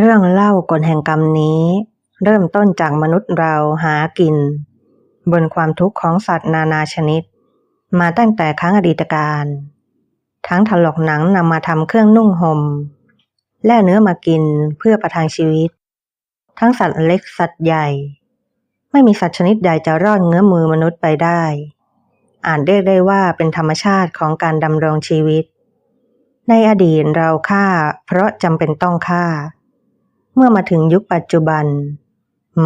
เรื่องเล่ากลแห่งกรรมนี้ เริ่มต้นจากมนุษย์เราหากิน บนความทุกข์ของสัตว์นานาชนิด มาตั้งแต่ครั้งอดีตการ ทั้งถลอกหนังนำมาทำเครื่องนุ่งหม่มแล่เนื้อมากินเพื่อประทังชีวิต ทั้งสัตว์เล็กสัตว์ใหญ่ ไม่มีสัตว์ชนิดใดจะรอดเงื้อมือมนุษย์ไปได้ อ่านเรียกได้ว่าเป็นธรรมชาติของการดำรงชีวิต ในอดีตเราฆ่า เพราะจำเป็นต้องฆ่า เมื่อมาถึงยุคปัจจุบัน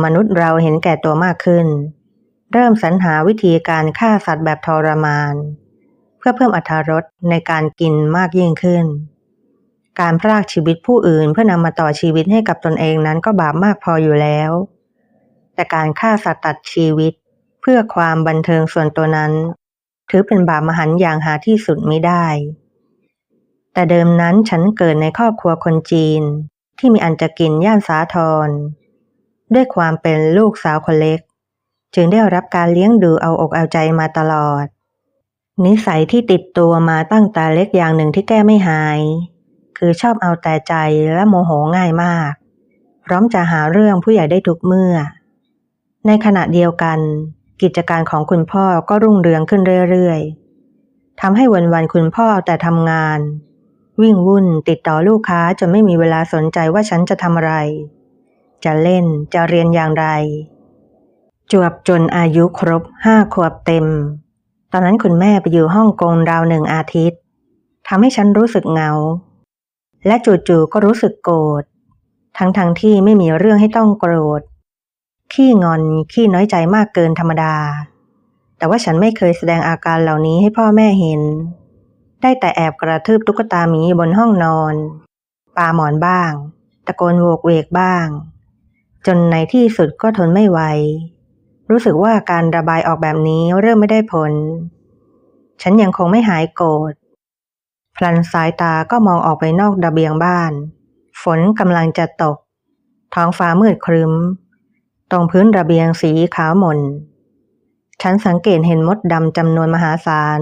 มนุษย์เราเห็นแก่ตัวมากขึ้น เริ่มสรรหาวิธีการฆ่าสัตว์แบบทรมาน เพื่อเพิ่มอรรถรสในการกินมากยิ่งขึ้น การพรากชีวิตผู้อื่นเพื่อนำมาต่อชีวิตให้กับตนเองนั้นก็บาปมากพออยู่แล้ว แต่การฆ่าสัตว์ตัดชีวิต เพื่อความบันเทิงส่วนตัวนั้น ถือเป็นบาปมหันต์อย่างหาที่สุดมิได้แต่เดิมนั้นฉันเกิดในครอบครัวคนจีน ที่มีอันจะกินย่านสาทร ด้วยความเป็นลูกสาวคนเล็ก จึงได้รับการเลี้ยงดูเอาอกเอาใจมาตลอด นิสัยที่ติดตัวมาตั้งแต่เล็กอย่างหนึ่งที่แก้ไม่หาย คือชอบเอาแต่ใจและโมโหง่ายมาก พร้อมจะหาเรื่องผู้ใหญ่ได้ทุกเมื่อ ในขณะเดียวกัน กิจการของคุณพ่อก็รุ่งเรืองขึ้นเรื่อยๆทำให้วันๆคุณพ่อแต่ทำงาน วิ่งวุ่นติดต่อลูกค้าจนไม่มีเวลาสนใจว่าฉันจะทำอะไร จะเล่นจะเรียนอย่างไร จวบจนอายุครบห้าขวบเต็ม ตอนนั้นคุณแม่ไปอยู่ฮ่องกงราวหนึ่งอาทิตย์ทำให้ฉันรู้สึกเหงา และจู่ๆก็รู้สึกโกรธทั้งๆทที่ไม่มีเรื่องให้ต้องโกรธ ขี้งอนขี้น้อยใจมากเกินธรรมดา แต่ว่าฉันไม่เคยแสดงอาการเหล่านี้ให้พ่อแม่เห็น ได้แต่แอบกระทืบตุ๊กตาหมีบนห้องนอนปาหมอนบ้าง ตะโกนโวกเวกบ้าง จนในที่สุดก็ทนไม่ไหว รู้สึกว่าการระบายออกแบบนี้เริ่มไม่ได้ผล ฉันยังคงไม่หายโกรธพลันสายตาก็มองออกไปนอกระเบียงบ้าน ฝนกำลังจะตก ท้องฟ้ามืดครึ้ม ตรงพื้นระเบียงสีขาวหม่น ฉันสังเกตเห็นมดดำจำนวนมหาศาล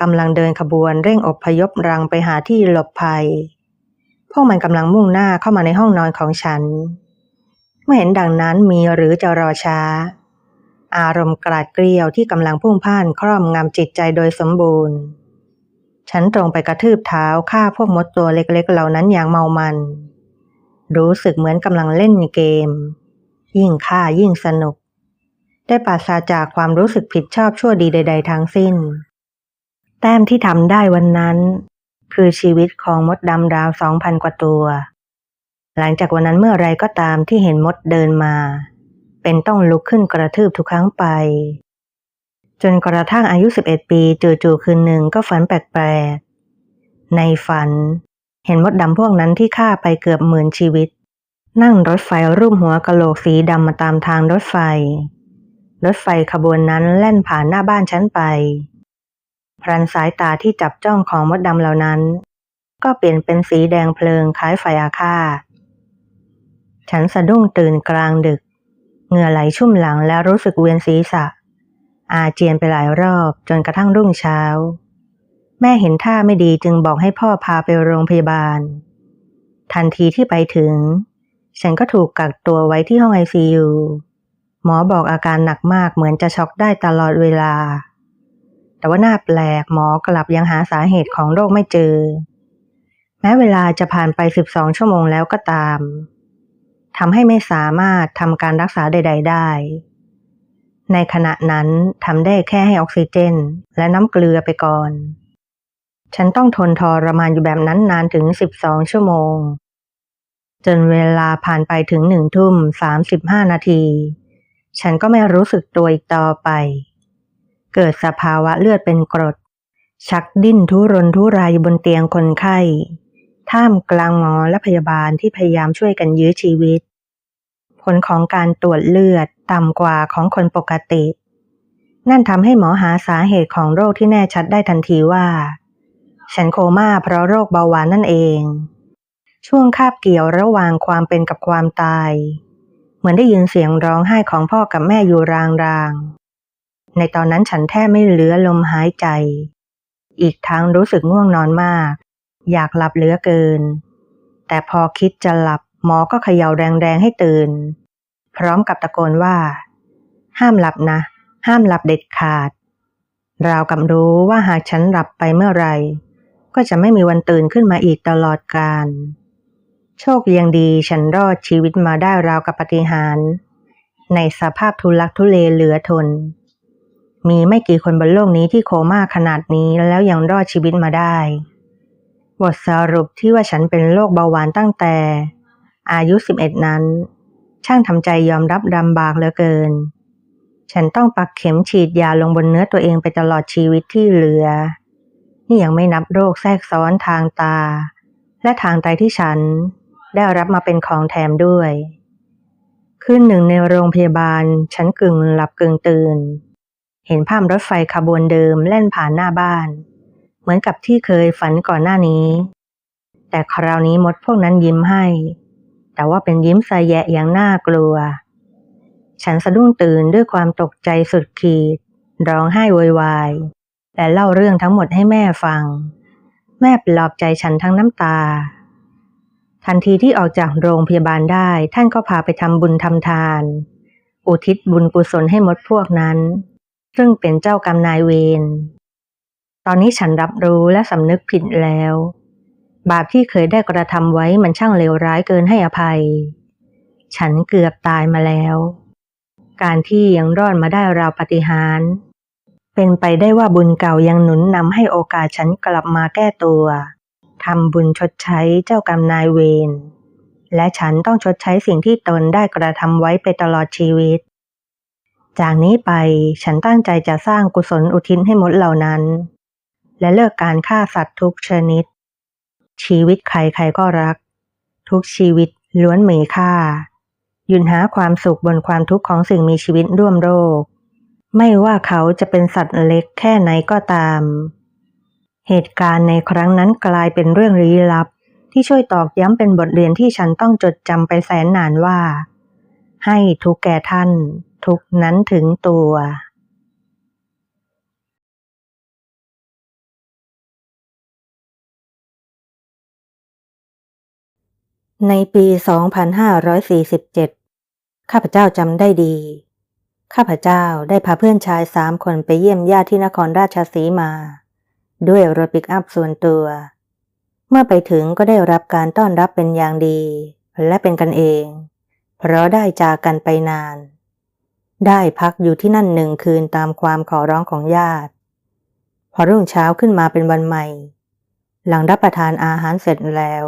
กำลังเดินขบวนเร่งอบพยพรังไปหาที่หลบภัย พวกมันกำลังมุ่งหน้าเข้ามาในห้องนอนของฉัน เมื่อเห็นดังนั้นมีหรือจะรอช้า อารมณ์กราดเกลียวที่กำลังพุ่งพ่านครอบงำจิตใจโดยสมบูรณ์ ฉันตรงไปกระทืบเท้าฆ่าพวกมดตัวเล็กๆ เหล่านั้นอย่างเมามัน รู้สึกเหมือนกำลังเล่นเกม ยิ่งฆ่ายิ่งสนุก ได้ปราศจากความรู้สึกผิดชอบชั่วดีใด ๆ ทั้งสิ้น แต้มที่ทำได้วันนั้น คือชีวิตของมดดำราวสองพันกว่าตัว หลังจากวันนั้นเมื่อไรก็ตามที่เห็นมดเดินมา เป็นต้องลุกขึ้นกระทืบทุกครั้งไป จนกระทั่งอายุสิบเอ็ดปีจู่ๆคืนหนึ่งก็ฝันแปลกๆ ในฝัน เห็นมดดำพวกนั้นที่ฆ่าไปเกือบหมื่นชีวิต นั่งรถไฟรูปหัวกะโหลกสีดำมาตามทางรถไฟ รถไฟขบวนนั้นแล่นผ่านหน้าบ้านฉันไป พรันสายตาที่จับจ้องของมดดำเหล่านั้น ก็เปลี่ยนเป็นสีแดงเพลิงคล้ายไฟอาฆาต ฉันสะดุ้งตื่นกลางดึก เหงื่อไหลชุ่มหลังแล้วรู้สึกเวียนศีรษะ อาเจียนไปหลายรอบจนกระทั่งรุ่งเช้า แม่เห็นท่าไม่ดีจึงบอกให้พ่อพาไปโรงพยาบาล ทันทีที่ไปถึง ฉันก็ถูกกักตัวไว้ที่ห้องไอซียูหมอบอกอาการหนักมากเหมือนจะช็อกได้ตลอดเวลา แต่ว่าน่าแปลกหมอกลับยังหาสาเหตุของโรคไม่เจอ แม้เวลาจะผ่านไป 12 ชั่วโมงแล้วก็ตามทำให้ไม่สามารถทำการรักษาใด ๆ ได้ ในขณะนั้นทำได้แค่ให้ออกซิเจน และน้ำเกลือไปก่อน ฉันต้องทนทรมานอยู่แบบนั้นนานถึง 12 ชั่วโมง จนเวลาผ่านไปถึงหนึ่งทุ่มสามสิบห้านาที ฉันก็ไม่รู้สึกตัวอีกต่อไป เกิดสภาวะเลือดเป็นกรด ชักดิ้นทุรนทุรายบนเตียงคนไข้ ท่ามกลางหมอและพยาบาลที่พยายามช่วยกันยื้อชีวิต ผลของการตรวจเลือดต่ำกว่าของคนปกติ นั่นทำให้หมอหาสาเหตุของโรคที่แน่ชัดได้ทันทีว่า ฉันโคม่าเพราะโรคเบาหวานนั่นเอง ช่วงคาบเกี่ยวระหว่างความเป็นกับความตาย เหมือนได้ยินเสียงร้องไห้ของพ่อกับแม่อยู่รางๆ ในตอนนั้นฉันแทบไม่เหลือลมหายใจ อีกทั้งรู้สึกง่วงนอนมาก อยากหลับเหลือเกิน แต่พอคิดจะหลับหมอก็เขย่าแรงๆให้ตื่น พร้อมกับตะโกนว่า ห้ามหลับนะ ห้ามหลับเด็ดขาด ราวกับรู้ว่าหากฉันหลับไปเมื่อไหรก็จะไม่มีวันตื่นขึ้นมาอีกตลอดกาลโชคยังดีฉันรอดชีวิตมาได้ราวกับปาฏิหาริย์ในสภาพทุลักทุเลเหลือทน มีไม่กี่คนบนโลกนี้ที่โคม่าขนาดนี้แล้วยังรอดชีวิตมาได้ บทสรุปที่ว่าฉันเป็นโรคเบาหวานตั้งแต่ อายุ 11 นั้น ช่างทำใจยอมรับลำบากเหลือเกิน ฉันต้องปักเข็มฉีดยาลงบนเนื้อตัวเองไปตลอดชีวิตที่เหลือ นี่ยังไม่นับโรคแทรกซ้อนทางตา และทางไตที่ฉันได้รับมาเป็นของแถมด้วย คืนหนึ่งในโรงพยาบาล ฉันกึ่งหลับกึ่งตื่น เห็นภาพรถไฟขบวนเดิมแล่นผ่านหน้าบ้าน เหมือนกับที่เคยฝันก่อนหน้านี้ แต่คราวนี้มดพวกนั้นยิ้มให้ แต่ว่าเป็นยิ้มสะแยะอย่างน่ากลัว ฉันสะดุ้งตื่นด้วยความตกใจสุดขีด ร้องไห้โวยวายและเล่าเรื่องทั้งหมดให้แม่ฟัง แม่ปลอบใจฉันทั้งน้ำตา ทันทีที่ออกจากโรงพยาบาลได้ท่านก็พาไปทำบุญทำทาน อุทิศบุญกุศลให้มดพวกนั้น ซึ่งเป็นเจ้ากรรมนายเวร ตอนนี้ฉันรับรู้และสำนึกผิดแล้ว บาปที่เคยได้กระทำไว้มันช่างเลวร้ายเกินให้อภัย ฉันเกือบตายมาแล้ว การที่ยังรอดมาได้ราวปฏิหารเป็นไปได้ว่าบุญเก่ายังหนุนนำให้โอกาสฉันกลับมาแก้ตัวทำบุญชดใช้เจ้ากรรมนายเวรและฉันต้องชดใช้สิ่งที่ตนได้กระทำไว้ไปตลอดชีวิต จากนี้ไปฉันตั้งใจจะสร้างกุศลอุทิศให้หมดเหล่านั้น และเลิกการฆ่าสัตว์ทุกชนิด ชีวิตใครใครก็รัก ทุกชีวิตล้วนมีค่ายืนหาความสุขบนความทุกข์ของสิ่งมีชีวิตร่วมโลกไม่ว่าเขาจะเป็นสัตว์เล็กแค่ไหนก็ตาม เหตุการณ์ในครั้งนั้นกลายเป็นเรื่องลี้ลับ ที่ช่วยตอกย้ำเป็นบทเรียนที่ฉันต้องจดจำไปแสนนานว่า ให้ทุกแก่ท่าน ทุกนั้นถึงตัวในปี 2547 ข้าพเจ้าจำได้ดี ข้าพเจ้าได้พาเพื่อนชายสามคนไปเยี่ยมญาติที่นครราชสีมา ด้วยรถปิกอัพส่วนตัว เมื่อไปถึงก็ได้รับการต้อนรับเป็นอย่างดี และเป็นกันเอง เพราะได้จากกันไปนาน ได้พักอยู่ที่นั่นหนึ่งคืนตามความขอร้องของญาติ พอรุ่งเช้าขึ้นมาเป็นวันใหม่ หลังรับประทานอาหารเสร็จแล้ว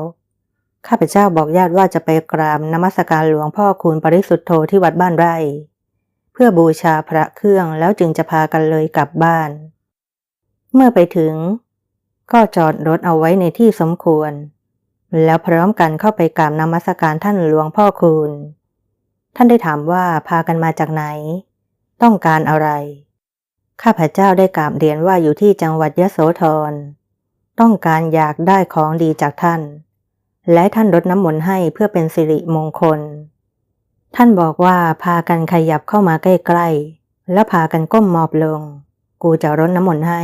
ข้าพเจ้าบอกญาติว่าจะไปกราบนมัสการหลวงพ่อคูณปริสุทธโธที่วัดบ้านไร่ เพื่อบูชาพระเครื่องแล้วจึงจะพากันเลยกลับบ้าน เมื่อไปถึง ก็จอดรถเอาไว้ในที่สมควร แล้วพร้อมกันเข้าไปกราบนมัสการท่านหลวงพ่อคูณ ท่านได้ถามว่าพากันมาจากไหน ต้องการอะไร ข้าพเจ้าได้กราบเรียนว่าอยู่ที่จังหวัดยโสธร ต้องการอยากได้ของดีจากท่าน และท่านรดน้ำมนต์ให้เพื่อเป็นสิริมงคล ท่านบอกว่าพากันขยับเข้ามาใกล้ๆ แล้วพากันก้มมอบลง กูจะรดน้ำมนต์ให้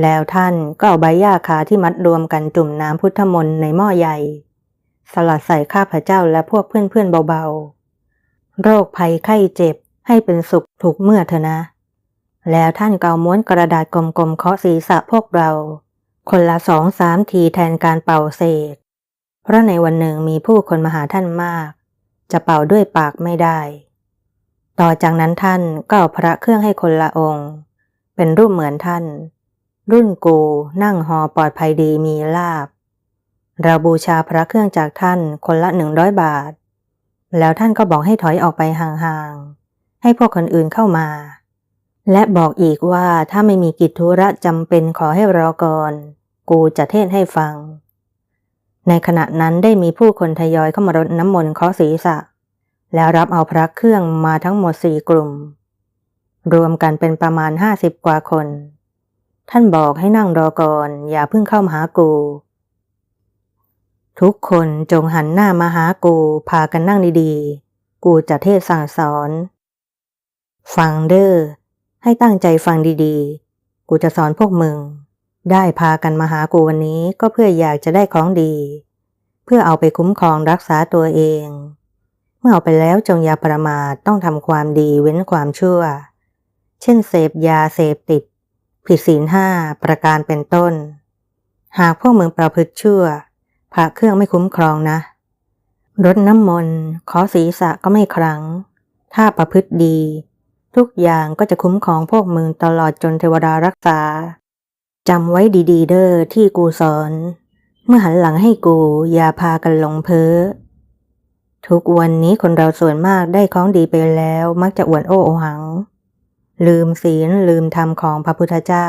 แล้วท่านก็เอาใบหญ้าคาที่มัดรวมกันจุ่มน้ำพุทธมนต์ในหม้อใหญ่สลัดใส่ข้าพเจ้าและพวกเพื่อนๆเบาๆ โรคภัยไข้เจ็บให้เป็นสุขถูกเมื่อเถอะนะ แล้วท่านเกาม้วนกระดาษกลมๆเคาะศีรษะพวกเรา คนละสองสามทีแทนการเป่าเศษเพราะในวันหนึ่งมีผู้คนมาหาท่านมาก จะเป่าด้วยปากไม่ได้ ต่อจากนั้นท่านก็เอาพระเครื่องให้คนละองค์ เป็นรูปเหมือนท่าน รุ่นกูนั่งหอปลอดภัยดีมีลาบ เราบูชาพระเครื่องจากท่านคนละหนึ่งร้อยบาท แล้วท่านก็บอกให้ถอยออกไปห่างๆ ให้พวกคนอื่นเข้ามา และบอกอีกว่าถ้าไม่มีกิจธุระจำเป็นขอให้รอก่อน กูจะเทศให้ฟัง ในขณะนั้นได้มีผู้คนทยอยเข้ามารดน้ำมนต์เคาะศีรษะ แล้วรับเอาพระเครื่องมาทั้งหมดสี่กลุ่ม รวมกันเป็นประมาณห้าสิบกว่าคน ท่านบอกให้นั่งรอก่อน อย่าเพิ่งเข้ามาหากู ทุกคนจงหันหน้ามาหากูพากันนั่งดีๆ กูจะเทศสั่งสอน ฟังเด้อให้ตั้งใจฟังดีๆ กูจะสอนพวกมึง ได้พากันมาหากูวันนี้ก็เพื่ออยากจะได้ของดี เพื่อเอาไปคุ้มครองรักษาตัวเอง เมื่อเอาไปแล้วจงอย่าประมาทต้องทำความดีเว้นความชั่ว เช่นเสพยาเสพติด ผิดศีลห้าประการเป็นต้น หากพวกมึงประพฤติชั่ว พระเครื่องไม่คุ้มครองนะ รดน้ำมนต์ขอศีรษะก็ไม่ครั้ง ถ้าประพฤติดี ทุกอย่างก็จะคุ้มครองพวกมึงตลอดจนเทวดารักษาจำไว้ดี ๆ เด้อที่กูสอน เมื่อหันหลังให้กูอย่าพากันหลงเพ้อทุกวันนี้คนเราส่วนมากได้ของดีไปแล้วมักจะอวดโอ้อหัง ลืมศีลลืมธรรมของพระพุทธเจ้า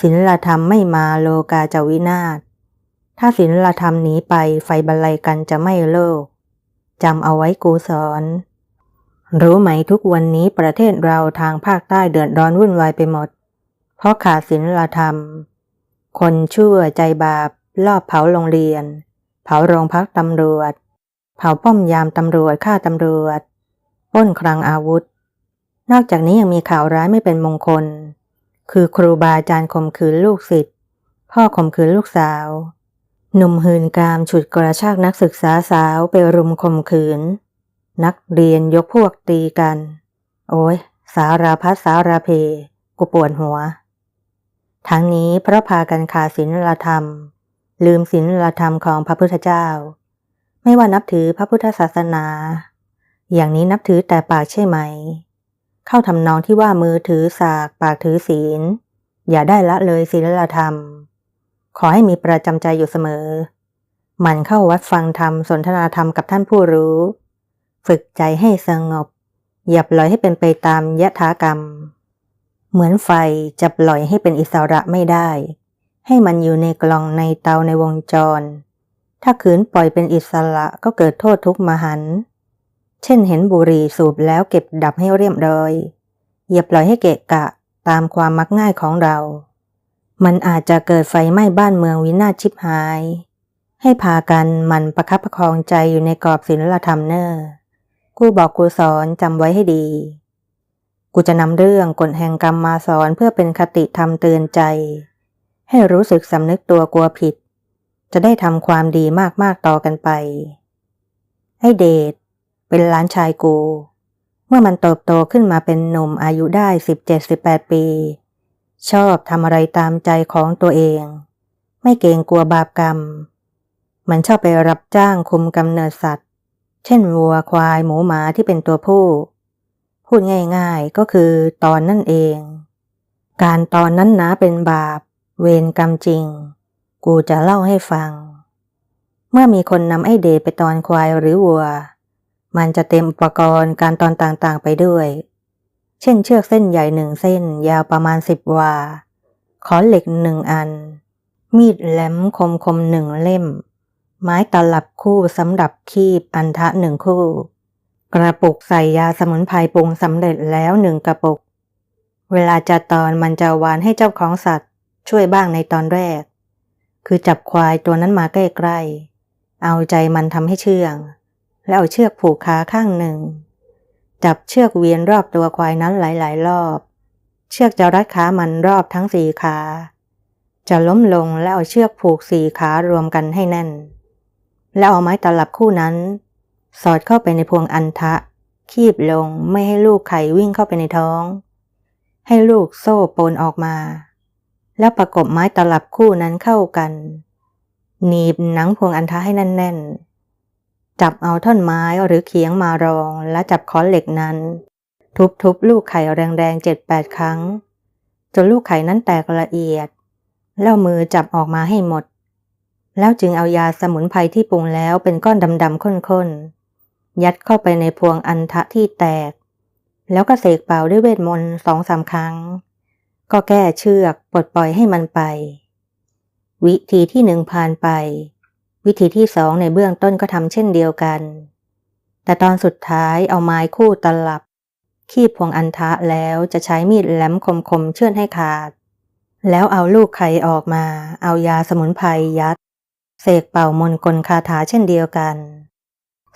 ศีลธรรมไม่มาโลกาจะวินาศ ถ้าศีลธรรมหนีไปไฟบรรลัยกันจะไม่โลกจำเอาไว้กูสอน รู้ไหมทุกวันนี้ประเทศเราทางภาคใต้เดือดร้อนวุ่นวายไปหมด เพราะขาดศีลธรรม คนชั่วใจบาปลอบเผาโรงเรียน เผาโรงพักตำรวจ เผาป้อมยามตำรวจฆ่าตำรวจป้นคลังอาวุธ นอกจากนี้ยังมีข่าวร้ายไม่เป็นมงคล คือครูบาอาจารย์ข่มขืนลูกศิษย์พ่อข่มขืนลูกสาว หนุ่มหืนกามฉุดกระชากนักศึกษาสาวไปรุมข่มขืน นักเรียนยกพวกตีกัน โอ้ยสาราพัดสาราเพ กูปวดหัว ทั้งนี้เพราะพากันขาดศีลธรรม ลืมศีลธรรมของพระพุทธเจ้า ไม่ว่านับถือพระพุทธศาสนา อย่างนี้นับถือแต่ปากใช่ไหม เข้าทำนองที่ว่ามือถือสากปากถือศีล อย่าได้ละเลยศีลธรรม ขอให้มีประจำใจอยู่เสมอ หมันเข้าวัดฟังธรรมสนทนาธรรมกับท่านผู้รู้ ฝึกใจให้สงบ อย่าปล่อยให้เป็นไปตามยถากรรม เหมือนไฟจะปล่อยให้เป็นอิสระไม่ได้ ให้มันอยู่ในกล่องในเตาในวงจร ถ้าขืนปล่อยเป็นอิสระก็เกิดโทษทุกข์มหันต์เช่นเห็นบุหรี่สูบแล้วเก็บดับให้เรียบร้อย อย่าปล่อยให้เกะกะตามความมักง่ายของเรา มันอาจจะเกิดไฟไหม้บ้านเมืองวินาศชิบหาย ให้พากันหมันประคับประคองใจอยู่ในกรอบศีลธรรมเนอร์กูบอกกูสอนจำไว้ให้ดี กูจะนำเรื่องกฎแห่งกรรมมาสอนเพื่อเป็นคติธรรมเตือนใจ ให้รู้สึกสำนึกตัวกลัวผิด จะได้ทำความดีมากๆต่อกันไป ให้เดชเป็นล้านชายกู เมื่อมันเติบโตขึ้นมาเป็นหนุ่มอายุได้สิบเจ็ดสิบแปดปี ชอบทำอะไรตามใจของตัวเอง ไม่เกรงกลัวบาปกรรม มันชอบไปรับจ้างคุมกำเนิดสัตว์ เช่นวัวควายหมูหมาที่เป็นตัวผู้ พูดง่ายๆก็คือตอนนั่นเอง การตอนนั้นนะเป็นบาป เวรกรรมจริง กูจะเล่าให้ฟัง เมื่อมีคนนำไอ้เดไปตอนควายหรือวัว มันจะเต็มอุปกรณ์การตอนต่างๆไปด้วย เช่นเชือกเส้นใหญ่หนึ่งเส้นยาวประมาณสิบวา ขอเหล็กหนึ่งอัน มีดแหลมคมคมหนึ่งเล่ม ไม้ตลับคู่สำหรับคีบอันทะหนึ่งคู่ กระปุกใส่ยาสมุนไพรปรุงสำเร็จแล้วหนึ่งกระปุก เวลาจะตอนมันจะวานให้เจ้าของสัตว์ ช่วยบ้างในตอนแรก คือจับควายตัวนั้นมาใกล้ๆเอาใจมันทำให้เชื่อง แล้วเอาเชือกผูกขาข้างหนึ่ง จับเชือกเวียนรอบตัวควายนั้นหลาย ๆ รอบ เชือกจะรัดขามันรอบทั้งสี่ขา จะล้มลงแล้วเอาเชือกผูกสี่ขารวมกันให้แน่น แล้วเอาไม้ตลับคู่นั้น สอดเข้าไปในพวงอันทะ คีบลงไม่ให้ลูกไข่วิ่งเข้าไปในท้อง ให้ลูกโซ่ปนออกมา แล้วประกบไม้ตลับคู่นั้นเข้ากัน หนีบหนังพวงอันทะให้แน่นๆ จับเอาท่อนไม้หรือเขียงมารองและจับค้อนเหล็กนั้น ทุบๆลูกไข่แรงๆเจ็ดแปดครั้ง จนลูกไข่นั้นแตกละเอียด แล้วมือจับออกมาให้หมด แล้วจึงเอายาสมุนไพรที่ปรุงแล้วเป็นก้อนดำๆข้นๆ ยัดเข้าไปในพวงอันทะที่แตก แล้วก็เสกเป่าด้วยเวทมนต์สองสามครั้ง ก็แก้เชือกปลดปล่อยให้มันไป วิธีที่หนึ่งผ่านไป วิธีที่สองในเบื้องต้นก็ทำเช่นเดียวกัน แต่ตอนสุดท้ายเอาไม้คู่ตลับคีบพวงอันทะแล้วจะใช้มีดแหลมคมๆเชื่อนให้ขาด แล้วเอาลูกไข่ออกมา เอายาสมุนไพรยัด เสกเป่ามนกลคาถาเช่นเดียวกัน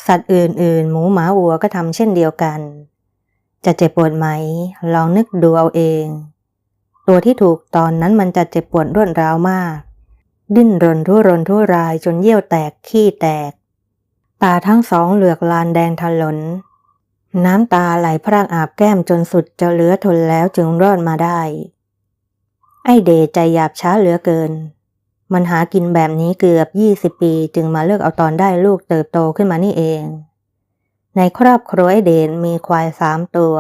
สัตว์อื่นๆ หมูหมาวัวก็ทำเช่นเดียวกัน จะเจ็บปวดไหม ลองนึกดูเอาเอง ตัวที่ถูกตอนนั้นมันจะเจ็บปวดรวดร้าวมาก ดิ้นรนทุรนทุรายจนเยี่ยวแตกขี้แตก ตาทั้งสองเหลือกลานแดงทะลน น้ำตาไหลพรากอาบแก้มจนสุดจะเหลือทนแล้วจึงรอดมาได้ ไอเดใจหยาบช้าเหลือเกิน มันหากินแบบนี้เกือบยี่สิบปีจึงมาเลือกเอาตอนได้ลูกเติบโตขึ้นมานี่เอง ในครอบครัวไอเดชมีควายสามตัว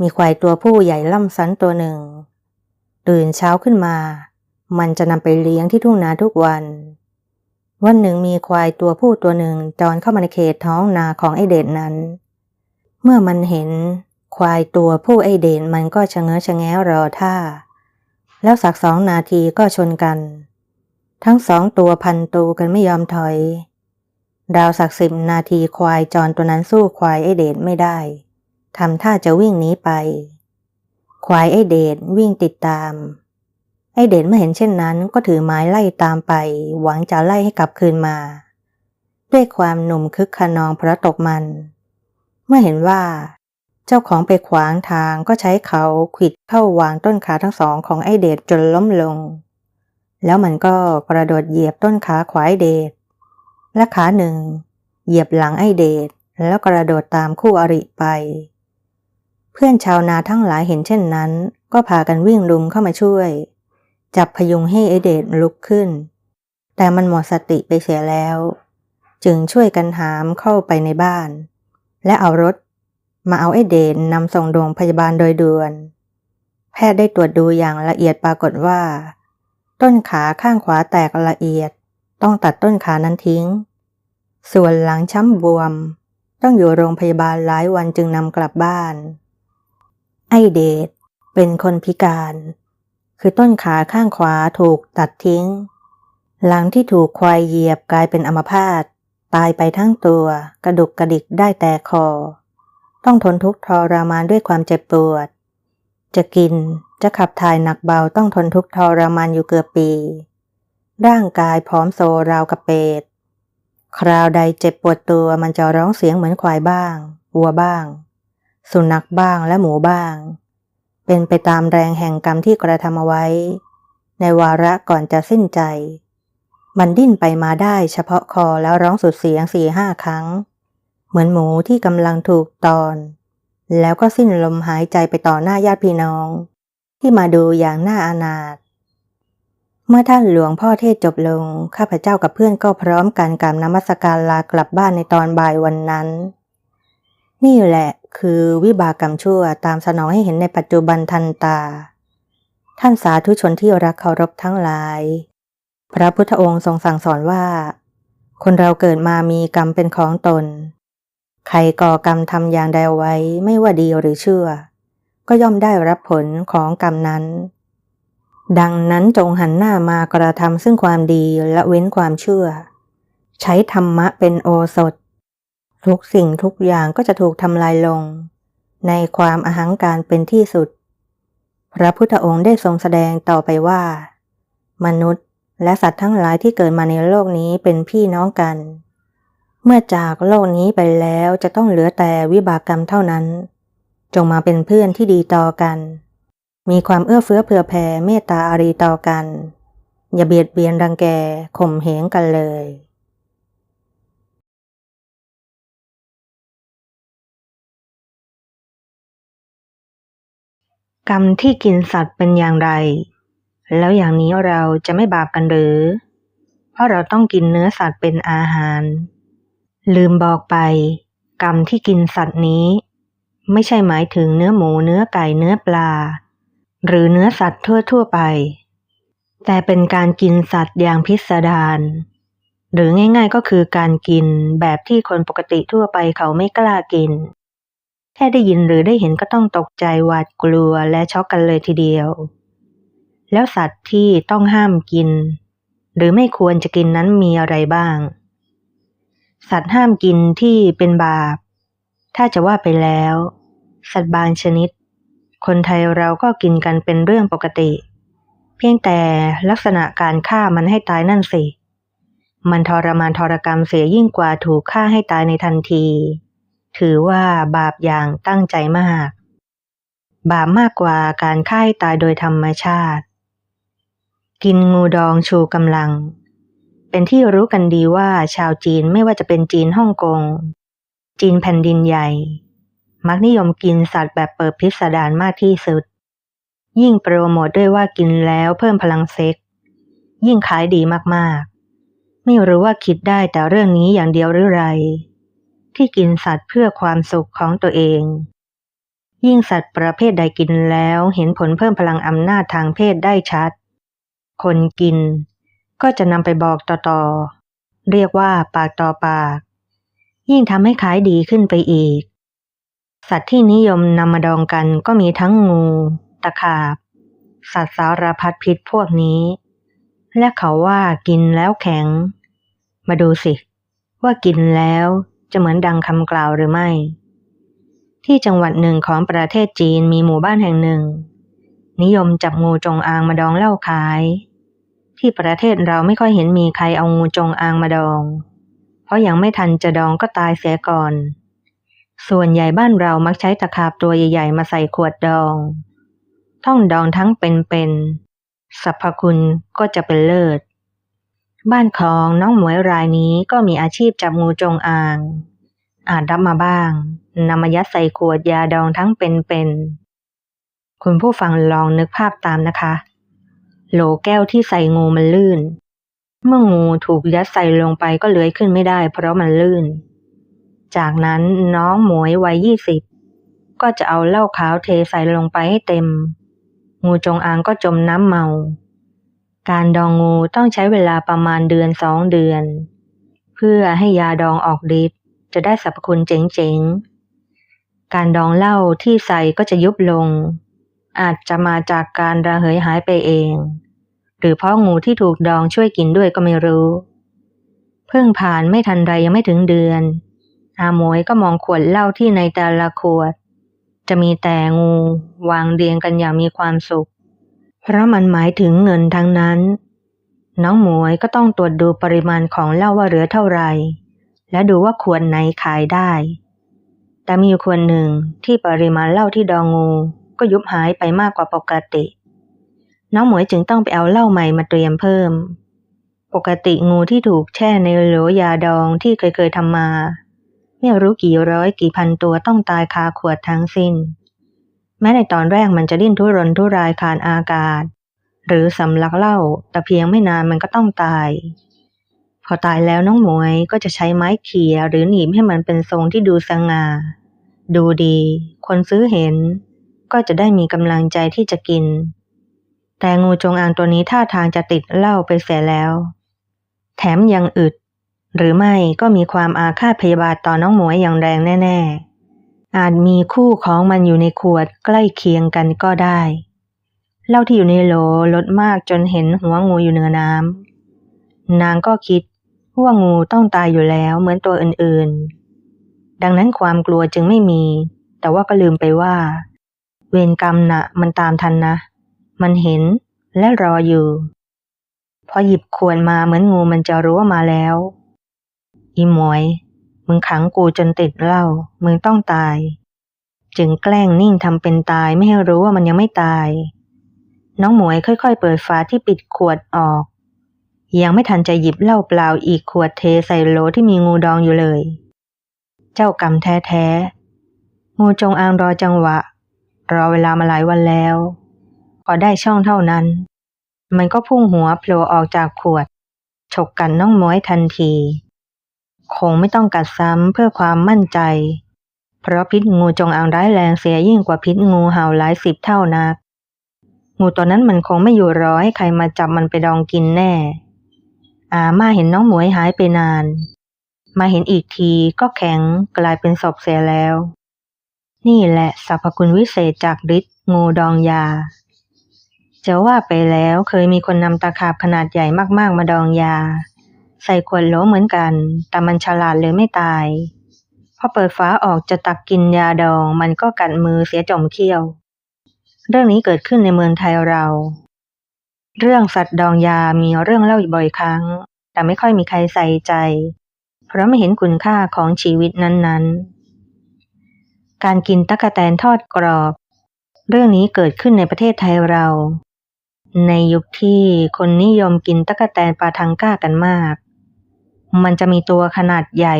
มีควายตัวผู้ใหญ่ล่ำสันตัวหนึ่ง ตื่นเช้าขึ้นมา มันจะนำไปเลี้ยงที่ทุ่งนาทุกวัน วันหนึ่งมีควายตัวผู้ตัวหนึ่งจรเข้ามาในเขตท้องนาของไอเดชนั้น เมื่อมันเห็น ควายตัวผู้ไอเด่นมันก็ชะเง้อชะแงะรอท่า แล้วสักสองนาทีก็ชนกัน ทั้งสองตัวพันตูกันไม่ยอมถอย ดาวสักสิบนาทีควายจรตัวนั้นสู้ควายไอเดนไม่ได้ทำท่าจะวิ่งหนีไป ควายไอเดนวิ่งติดตาม ไอเดนเมื่อเห็นเช่นนั้นก็ถือไม้ไล่ตามไป หวังจะไล่ให้กลับคืนมา ด้วยความหนุ่มคึกขนองพระตกมัน เมื่อเห็นว่า เจ้าของไปขวางทางก็ใช้เขาขิดเข้าวางต้นขาทั้งสองของไอเดชจนล้มลง แล้วมันก็กระโดดเหยียบต้นขาขวาไอเดชและขาหนึ่ง เหยียบหลังไอเดชแล้วกระโดดตามคู่อริไป เพื่อนชาวนาทั้งหลายเห็นเช่นนั้น ก็พากันวิ่งลุมเข้ามาช่วย จับพยุงให้ไอเดชลุกขึ้น แต่มันหมดสติไปเสียแล้ว จึงช่วยกันหามเข้าไปในบ้าน และเอารถ มาเอาไอเดนนำส่งโรงพยาบาลโดยด่วน แพทย์ได้ตรวจดูอย่างละเอียดปรากฏว่า ต้นขาข้างขวาแตกละเอียด ต้องตัดต้นขานั้นทิ้ง ส่วนหลังช้ำบวม ต้องอยู่โรงพยาบาลหลายวันจึงนำกลับบ้าน ไอเดดเป็นคนพิการ คือต้นขาข้างขวาถูกตัดทิ้ง หลังที่ถูกควายเหยียบกลายเป็นอัมพาตตายไปทั้งตัว กระดุกกระดิกได้แต่คอ ต้องทนทุกข์ทรมานด้วยความเจ็บปวด จะกินจะขับถ่ายหนักเบาต้องทนทุกข์ทรมานอยู่เกือบปี ร่างกายพร้อมโซราวกับเปดคราวใดเจ็บปวดตัวมันจะร้องเสียงเหมือนควายบ้างวัวบ้าง สุนัขบ้างและหมูบ้าง เป็นไปตามแรงแห่งกรรมที่กระทำเอาไว้ ในวาระก่อนจะสิ้นใจ มันดิ้นไปมาได้เฉพาะคอแล้วร้องสุดเสียงสี่ห้าครั้ง เหมือนหมูที่กำลังถูกตอน แล้วก็สิ้นลมหายใจไปต่อหน้าญาติพี่น้อง ที่มาดูอย่างน่าอานาถเมื่อท่านหลวงพ่อเทศจบลง ข้าพเจ้ากับเพื่อนก็พร้อมกันกราบนมัสการลากลับบ้านในตอนบ่ายวันนั้น นี่แหละ คือวิบากกรรมชั่วตามสนองให้เห็นในปัจจุบันทันตา ท่านสาธุชนที่รักเคารพทั้งหลาย พระพุทธองค์ทรงสั่งสอนว่า คนเราเกิดมามีกรรมเป็นของตน ใครก่อกรรมทำอย่างใดไว้ไม่ว่าดีหรือชั่ว ก็ย่อมได้รับผลของกรรมนั้น ดังนั้นจงหันหน้ามากระทำซึ่งความดีและเว้นความชั่ว ใช้ธรรมะเป็นโอสถ ทุกสิ่งทุกอย่างก็จะถูกทำลายลง ในความอหังการเป็นที่สุด พระพุทธองค์ได้ทรงแสดงต่อไปว่า มนุษย์และสัตว์ทั้งหลายที่เกิดมาในโลกนี้เป็นพี่น้องกัน เมื่อจากโลกนี้ไปแล้วจะต้องเหลือแต่วิบากกรรมเท่านั้น จงมาเป็นเพื่อนที่ดีต่อกัน มีความเอื้อเฟื้อเผื่อแผ่เมตตาอารีต่อกัน อย่าเบียดเบียนรังแกข่มเหงกันเลย กรรมที่กินสัตว์เป็นอย่างไร แล้วอย่างนี้เราจะไม่บาปกันหรือ เพราะเราต้องกินเนื้อสัตว์เป็นอาหาร ลืมบอกไป กรรมที่กินสัตว์นี้ ไม่ใช่หมายถึงเนื้อหมูเนื้อไก่เนื้อปลา หรือเนื้อสัตว์ทั่วๆไป แต่เป็นการกินสัตว์อย่างพิสดาร หรือง่ายๆก็คือการกินแบบที่คนปกติทั่วไปเขาไม่กล้ากิน แค่ได้ยินหรือได้เห็นก็ต้องตกใจหวาดกลัวและช็อกกันเลยทีเดียว แล้วสัตว์ที่ต้องห้ามกิน หรือไม่ควรจะกินนั้นมีอะไรบ้าง สัตว์ห้ามกินที่เป็นบาป ถ้าจะว่าไปแล้ว สัตว์บางชนิด คนไทยเราก็กินกันเป็นเรื่องปกติ เพียงแต่ลักษณะการฆ่ามันให้ตายนั่นสิ มันทรมานทรกรรมเสียยิ่งกว่าถูกฆ่าให้ตายในทันที ถือว่าบาปอย่างตั้งใจมาก บาปมากกว่าการฆ่าตายโดยธรรมชาติ กินงูดองชูกำลัง เป็นที่รู้กันดีว่าชาวจีนไม่ว่าจะเป็นจีนฮ่องกง จีนแผ่นดินใหญ่ มักนิยมกินสัตว์แบบเปิดพิสดารมากที่สุด ยิ่งโปรโมทด้วยว่ากินแล้วเพิ่มพลังเซ็ก ยิ่งขายดีมากๆ ไม่รู้ว่าคิดได้แต่เรื่องนี้อย่างเดียวหรือไร ที่กินสัตว์เพื่อความสุขของตัวเอง ยิ่งสัตว์ประเภทใดกินแล้วเห็นผลเพิ่มพลังอำนาจทางเพศได้ชัด คนกินก็จะนำไปบอกต่อๆ เรียกว่าปากต่อปาก ยิ่งทำให้ขายดีขึ้นไปอีก สัตว์ที่นิยมนำมาดองกันก็มีทั้งงู ตะขาบ สัตว์สารพัดพิษพวกนี้ และเขาว่ากินแล้วแข็ง มาดูสิ ว่ากินแล้ว จะเหมือนดังคำกล่าวหรือไม่ ที่จังหวัดหนึ่งของประเทศจีนมีหมู่บ้านแห่งหนึ่ง นิยมจับงูจงอางมาดองเหล้าขาย ที่ประเทศเราไม่ค่อยเห็นมีใครเอางูจงอางมาดอง เพราะยังไม่ทันจะดองก็ตายเสียก่อน ส่วนใหญ่บ้านเรามักใช้ตะขาบตัวใหญ่ๆมาใส่ขวดดอง ท่องดองทั้งเป็นๆสรรพคุณก็จะเป็นเลิศ บ้านของน้องหมวยรายนี้ก็มีอาชีพจับงูจงอาง อาจรับมาบ้างนำมายัดใส่ขวดยาดองทั้งเป็นๆ คุณผู้ฟังลองนึกภาพตามนะคะ โหลแก้วที่ใส่งูมันลื่น เมื่องูถูกยัดใส่ลงไปก็เลื้อยขึ้นไม่ได้เพราะมันลื่น จากนั้นน้องหมวยวัยยี่สิบก็จะเอาเหล้าขาวเทใส่ลงไปให้เต็ม งูจงอางก็จมน้ำเมา การดองงูต้องใช้เวลาประมาณเดือนสองเดือน เพื่อให้ยาดองออกฤทธิ์จะได้สรรพคุณเจ๋งๆ การดองเหล้าที่ใส่ก็จะยุบลง อาจจะมาจากการระเหยหายไปเอง หรือเพราะงูที่ถูกดองช่วยกินด้วยก็ไม่รู้ เพิ่งผ่านไม่ทันไรยังไม่ถึงเดือน อาหมวยก็มองขวดเหล้าที่ในแต่ละขวด จะมีแต่งูวางเรียงกันอย่างมีความสุข เพราะมันหมายถึงเงินทั้งนั้น น้องหมวยก็ต้องตรวจดูปริมาณของเหล้าว่าเหลือเท่าไหร่ และดูว่าขวดไหนขายได้ แต่มีอยู่ขวดหนึ่งที่ปริมาณเหล้าที่ดองงูก็ยุบหายไปมากกว่าปกติ น้องหมวยจึงต้องไปเอาเหล้าใหม่มาเตรียมเพิ่ม ปกติงูที่ถูกแช่ในโหลยาดองที่เคยเคยทำมา ไม่รู้กี่ร้อยกี่พันตัวต้องตายคาขวดทั้งสิ้น แม้ในตอนแรกมันจะดิ้นทุรนทุรายคานอากาศ หรือสำลักเหล้าแต่เพียงไม่นานมันก็ต้องตาย พอตายแล้วน้องหมวยก็จะใช้ไม้เขี่ยหรือหนีบให้มันเป็นทรงที่ดูสง่า ดูดี คนซื้อเห็น ก็จะได้มีกำลังใจที่จะกิน แต่งูจงอางตัวนี้ท่าทางจะติดเหล้าไปเสียแล้ว แถมยังอึด หรือไม่ก็มีความอาฆาตพยาบาทต่อน้องหมวยอย่างแรงแน่ ๆ อาจมีคู่ของมันอยู่ในขวดใกล้เคียงกันก็ได้เหล้าที่อยู่ในโหลลดมากจนเห็นหัวงูอยู่เหนือน้ำนางก็คิดว่างูต้องตายอยู่แล้วเหมือนตัวอื่นๆ ดังนั้นความกลัวจึงไม่มี แต่ว่าก็ลืมไปว่า เวรกรรมนะ่ะมันตามทันนะ มันเห็นและรออยู่ พอหยิบขวดมาเหมือนงูมันจะรู้ว่ามาแล้ว อีหมวย มึงขังกูจนติดเหล้า มึงต้องตาย จึงแกล้งนิ่งทำเป็นตายไม่ให้รู้ว่ามันยังไม่ตาย น้องหมวยค่อยๆ เปิดฝาที่ปิดขวดออก ยังไม่ทันจะหยิบเหล้าเปล่าอีกขวดเทใส่โหลที่มีงูดองอยู่เลย เจ้ากรรมแท้ๆ งูจงอางรอจังหวะ รอเวลามาหลายวันแล้ว พอได้ช่องเท่านั้น มันก็พุ่งหัวโผล่ออกจากขวด ฉกกันน้องหมวยทันที คงไม่ต้องกัดซ้ำเพื่อความมั่นใจ เพราะพิษงูจงอางร้ายแรงเสียยิ่งกว่าพิษงูเห่าหลายสิบเท่านัก งูตัวนั้นมันคงไม่อยู่รอให้ใครมาจับมันไปดองกินแน่ อาม่าเห็นน้องหมวยหายไปนาน มาเห็นอีกทีก็แข็งกลายเป็นศพเสียแล้ว นี่แหละสรรพคุณวิเศษจากฤทธิ์งูดองยาจะว่าไปแล้วเคยมีคนนำตะขาบขนาดใหญ่มากๆมาดองยา ใส่ขวดโหลเหมือนกัน แต่มันฉลาดเลยไม่ตาย พอเปิดฝาออกจะตักกินยาดอง มันก็กัดมือเสียจมเขี้ยว เรื่องนี้เกิดขึ้นในเมืองไทยเรา เรื่องสัตว์ดองยามีเรื่องเล่าบ่อยครั้ง แต่ไม่ค่อยมีใครใส่ใจ เพราะไม่เห็นคุณค่าของชีวิตนั้นๆ การกินตะกะแตนทอดกรอบ เรื่องนี้เกิดขึ้นในประเทศไทยเราในยุคที่คนนิยมกินตะกะแตนปลาทังก้ากันมาก มันจะมีตัวขนาดใหญ่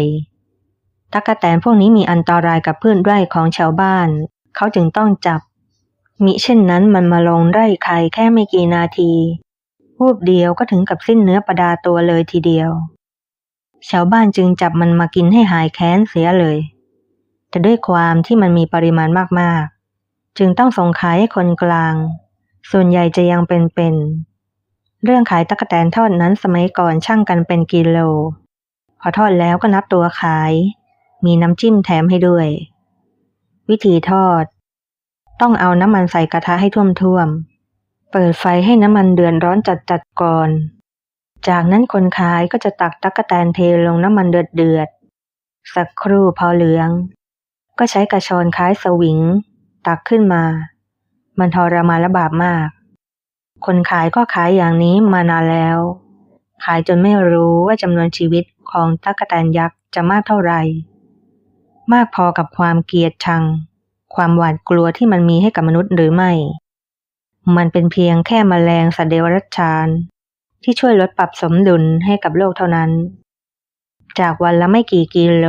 ตะกะแตนพวกนี้มีอันตรายกับพืชไร่ของชาวบ้าน เขาจึงต้องจับ มิเช่นนั้นมันมาลงไร่ใครแค่ไม่กี่นาทีวูบเดียวก็ถึงกับสิ้นเนื้อประดาตัวเลยทีเดียว ชาวบ้านจึงจับมันมากินให้หายแค้นเสียเลย แต่ด้วยความที่มันมีปริมาณมากๆ จึงต้องส่งขายให้คนกลาง ส่วนใหญ่จะยังเป็นๆเรื่องขายตะกแตนทอดนั้นสมัยก่อนช่างกันเป็นกิโล อทอดแล้วก็นับตัวขาย มีน้ำจิ้มแถมให้ด้วย วิธีทอด ต้องเอาน้ำมันใส่กระทะให้ท่วมๆ เปิดไฟให้น้ำมันเดือดร้อนจัดๆก่อน จากนั้นคนขายก็จะตักตักแตนเทลงน้ำมันเดือดเดือดสักครู่พอเหลือง ก็ใช้กระชอนคล้ายสวิง ตักขึ้นมา มันทรมานและบาปมาก คนขายก็ขายอย่างนี้มานานแล้ว ขายจนไม่รู้ว่าจำนวนชีวิตของตั๊กแตนยักษ์จะมากเท่าไหร่ มากพอกับความเกลียดชัง ความหวาดกลัวที่มันมีให้กับมนุษย์หรือไม่ มันเป็นเพียงแค่มแมลงสัตว์เดรัจฉาน ที่ช่วยลดปรับสมดุลให้กับโลกเท่านั้น จากวันละไม่กี่กิโล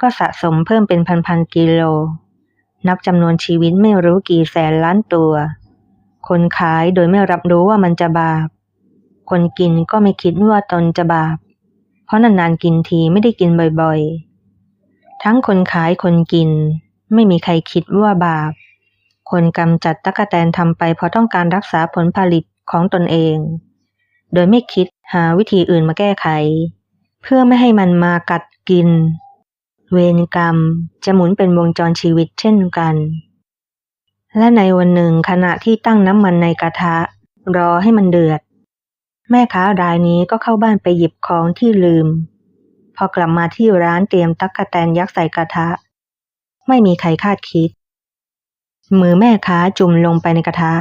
ก็สะสมเพิ่มเป็นพันๆกิโล นับจำนวนชีวิตไม่รู้กี่แสนล้านตัว คนขายโดยไม่รับรู้ว่ามันจะบาป คนกินก็ไม่คิดว่าตนจะบาป เพราะนานๆกินทีไม่ได้กินบ่อยๆ ทั้งคนขายคนกิน ไม่มีใครคิดว่าบาป คนกำจัดตะกะแตนทำไปเพราะต้องการรักษาผลผลิตของตนเอง โดยไม่คิดหาวิธีอื่นมาแก้ไข เพื่อไม่ให้มันมากัดกิน เวรกรรมจะหมุนเป็นวงจรชีวิตเช่นกันและในวันหนึ่งขณะที่ตั้งน้ำมันในกระทะ รอให้มันเดือด แม่ค้ารายนี้ก็เข้าบ้านไปหยิบของที่ลืม พอกลับมาที่ร้านเตรียมตั๊กแตนยักษ์ใส่กระทะ ไม่มีใครคาดคิด มือแม่ค้าจุ่มลงไปในกระทะ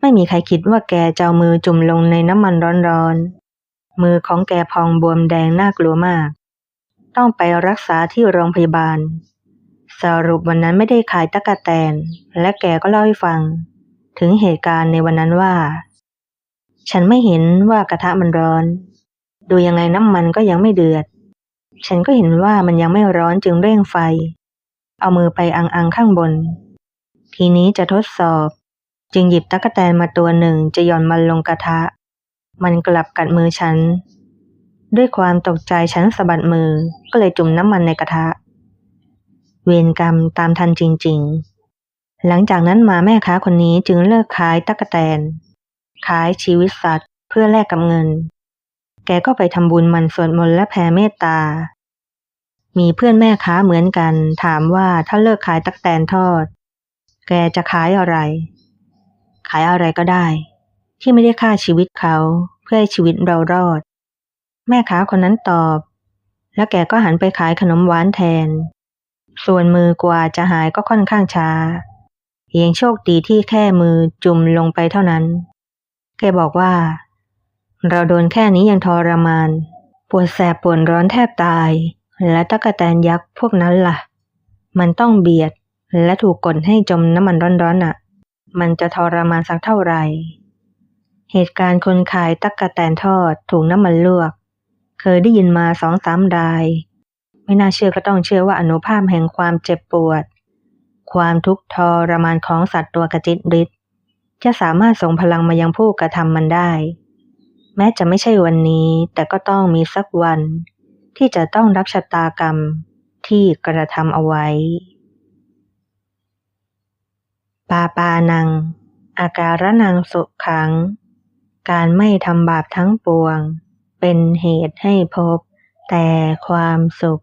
ไม่มีใครคิดว่าแกจะเอามือจุ่มลงในน้ำมันร้อนๆ มือของแกพองบวมแดงน่ากลัวมาก ต้องไปรักษาที่โรงพยาบาล สรุปวันนั้นไม่ได้ขายตะกะแตน และแกก็เล่าให้ฟัง ถึงเหตุการณ์ในวันนั้นว่า ฉันไม่เห็นว่ากระทะมันร้อน ดูยังไงน้ำมันก็ยังไม่เดือด ฉันก็เห็นว่ามันยังไม่ร้อนจึงเร่งไฟ เอามือไปอังๆข้างบน ทีนี้จะทดสอบ จึงหยิบตะกะแตนมาตัวหนึ่งจะหย่อนมันลงกระทะ มันกลับกัดมือฉัน ด้วยความตกใจฉันสะบัดมือก็เลยจุ่มน้ำมันในกระทะ เวรกรรมตามทันจริง ๆ หลังจากนั้นมาแม่ค้าคนนี้จึงเลิกขายตะกะแตน ขายชีวิตสัตว์ เพื่อแลกกับเงิน แกก็ไปทำบุญมันสวดมนต์และแผ่เมตตา มีเพื่อนแม่ค้าเหมือนกัน ถามว่าถ้าเลิกขายตักแตนทอด แกจะขายอะไร ขายอะไรก็ได้ ที่ไม่ได้ฆ่าชีวิตเขาเพื่อให้ชีวิตเรารอด แม่ค้าคนนั้นตอบ แล้วแกก็หันไปขายขนมหวานแทน ส่วนมือกว่าจะหายก็ค่อนข้างช้ายังโชคดีที่แค่มือจุ่มลงไปเท่านั้น แกบอกว่า เราโดนแค่นี้ยังทรมาน ปวดแสบปวดร้อนแทบตาย และตะกะแตนยักษ์พวกนั้นล่ะ มันต้องเบียด และถูกกดให้จมน้ำมันร้อนๆน่ะ มันจะทรมานสักเท่าไหร่ เหตุการณ์คนขายตะกะแตนทอดถูกน้ำมันลวก เคยได้ยินมาสองสามราย ไม่น่าเชื่อก็ต้องเชื่อว่าอนุภาพแห่งความเจ็บปวด ความทุกข์ทรมานของสัตว์ตัวกระจิตริด จะสามารถส่งพลังมายังผู้กระทำมันได้ แม้จะไม่ใช่วันนี้ แต่ก็ต้องมีสักวัน ที่จะต้องรับชะตากรรมที่กระทำเอาไว้ ปาปานัง อาการนังสุขัง การไม่ทำบาปทั้งปวง เป็นเหตุให้พบ แต่ความสุข